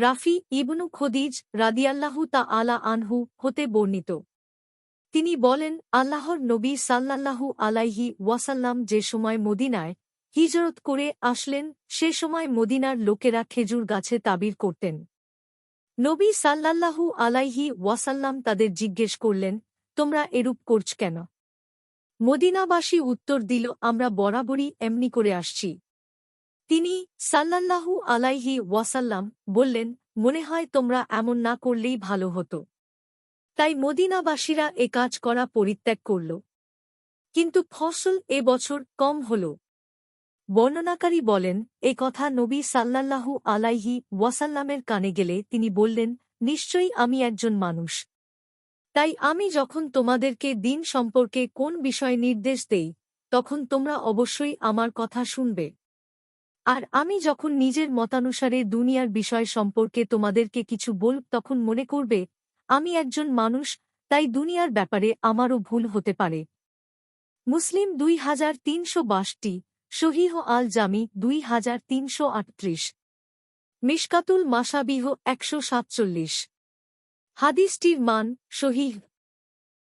রাফি ইবনু খদিজ রাদিয়াল্লাহু তা আলা আনহু হতে বর্ণিত। তিনি বলেন, আল্লাহর নবী সাল্লাল্লাহু আলাইহি ওয়াসাল্লাম যে সময় মদিনায় হিজরত করে আসলেন, সে সময় মদিনার লোকেরা খেজুর গাছে তাবির করতেন। নবী সাল্লাল্লাহু আলাইহি ওয়াসাল্লাম তাদের জিজ্ঞেস করলেন, তোমরা এরূপ করছ কেন? মদিনাবাসী উত্তর দিল, আমরা বরাবরই এমনি করে আসছি। তিনি সাল্লাল্লাহু আলাইহি ওয়াসাল্লাম বললেন, মনে হয় তোমরা এমন না করলেই ভালো হতো। তাই মদিনাবাসীরা এ কাজ করা পরিত্যাগ করল। কিন্তু ফসল এ বছর কম হল। বর্ণনাকারী বলেন, এ কথা নবী সাল্লাল্লাহু আলাইহি ওয়াসাল্লামের কানে গেলে তিনি বললেন, নিশ্চয়ই আমি একজন মানুষ। তাই আমি যখন তোমাদেরকে দিন সম্পর্কে কোন বিষয় নির্দেশ দেই, তখন তোমরা অবশ্যই আমার কথা শুনবে। আর আমি যখন নিজের মতানুসারে দুনিয়ার বিষয় সম্পর্কে তোমাদেরকে কিছু বল, তখন মনে করবে, আমি একজন মানুষ, তাই দুনিয়ার ব্যাপারে আমারও ভুল হতে পারে। মুসলিম দুই হাজার তিনশো বাষট্টি, শহীহ আল জামি দুই হাজার তিনশো আটত্রিশ। মিশকাতুল মাসাবিহ একশো সাতচল্লিশ। হাদিসটির মান শহীহ